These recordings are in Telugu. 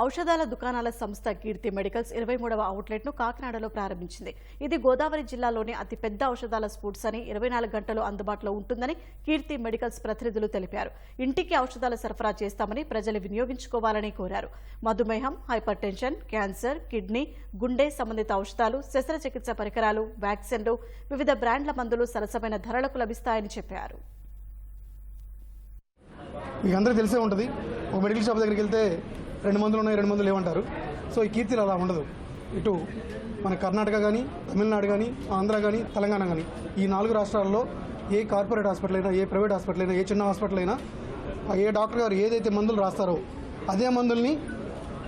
ఔషధాల దుకాణాల సంస్థ కీర్తి మెడికల్స్ ఇరవై మూడవ అవుట్లెట్ను కాకినాడలో ప్రారంభించింది. ఇది గోదావరి జిల్లాలోని అతిపెద్ద ఔషధాల స్పూట్స్ అని ఇరవై నాలుగు గంటలు అందుబాటులో ఉంటుందని కీర్తి మెడికల్స్ ప్రతినిధులు తెలిపారు. ఇంటికి ఔషధాల సరఫరా చేస్తామని ప్రజలు వినియోగించుకోవాలని కోరారు. మధుమేహం హైపర్ టెన్షన్ క్యాన్సర్ కిడ్నీ గుండె సంబంధిత ఔషధాలు శస్త్రచికిత్స పరికరాలు వ్యాక్సిన్లు వివిధ బ్రాండ్ల మందులు సరసమైన ధరలకు లభిస్తాయని చెప్పారు. మీకు అందరూ తెలిసే ఉంటుంది. ఒక మెడికల్ షాప్ దగ్గరికి వెళ్తే రెండు మందులు ఉన్నాయి రెండు మందులు లేవంటారు. సో ఈ కీర్తిలో అలా ఉండదు. ఇటు మన కర్ణాటక కానీ తమిళనాడు కానీ ఆంధ్ర కానీ తెలంగాణ కానీ ఈ నాలుగు రాష్ట్రాల్లో ఏ కార్పొరేట్ హాస్పిటల్ అయినా ఏ ప్రైవేట్ హాస్పిటల్ అయినా ఏ చిన్న హాస్పిటల్ అయినా ఏ డాక్టర్ గారు ఏదైతే మందులు రాస్తారో అదే మందుల్ని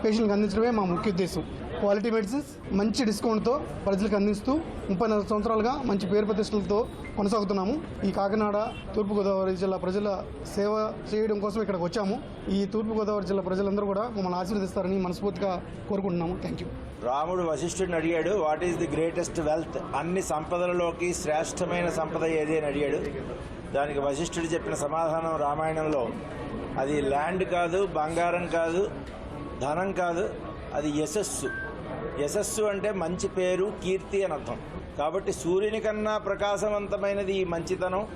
పేషెంట్కి అందించడమే మా ముఖ్య ఉద్దేశం. క్వాలిటీ మెడిసిన్స్ మంచి డిస్కౌంట్తో ప్రజలకు అందిస్తూ ముప్పై నాలుగు సంవత్సరాలుగా మంచి పేరు ప్రతిష్టలతో కొనసాగుతున్నాము. ఈ కాకినాడ తూర్పుగోదావరి జిల్లా ప్రజల సేవ చేయడం కోసం ఇక్కడికి వచ్చాము. ఈ తూర్పుగోదావరి జిల్లా ప్రజలందరూ కూడా మమ్మల్ని ఆశీర్వదిస్తారని మనస్ఫూర్తిగా కోరుకుంటున్నాము. థ్యాంక్ యూ రాముడు వశిష్ఠుడిని అడిగాడు what is the greatest wealth అన్ని సంపదలలోకి శ్రేష్టమైన సంపద ఏది అని అడిగాడు. దానికి వశిష్ఠుడు చెప్పిన సమాధానం రామాయణంలో అది ల్యాండ్ కాదు బంగారం కాదు ధనం కాదు అది యశస్సు. యశస్సు అంటే మంచి పేరు కీర్తి అని అర్థం. కాబట్టి సూర్యుని కన్నా ప్రకాశవంతమైనది ఈ మంచితనం.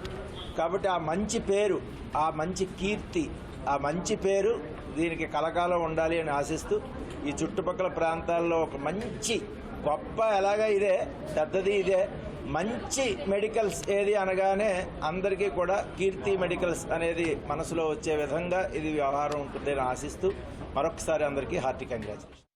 కాబట్టి ఆ మంచి పేరు ఆ మంచి కీర్తి ఆ మంచి పేరు దీనికి కలకాలం ఉండాలి అని ఆశిస్తూ ఈ చుట్టుపక్కల ప్రాంతాల్లో ఒక మంచి గొప్ప ఎలాగా ఇదే పెద్దది ఇదే మంచి మెడికల్స్ ఏది అనగానే అందరికీ కూడా కీర్తి మెడికల్స్ అనేది మనసులో వచ్చే విధంగా ఇది వ్యవహారం ఉంటుందని ఆశిస్తూ మరొకసారి అందరికీ హార్టీ కంగ్రాచులేషన్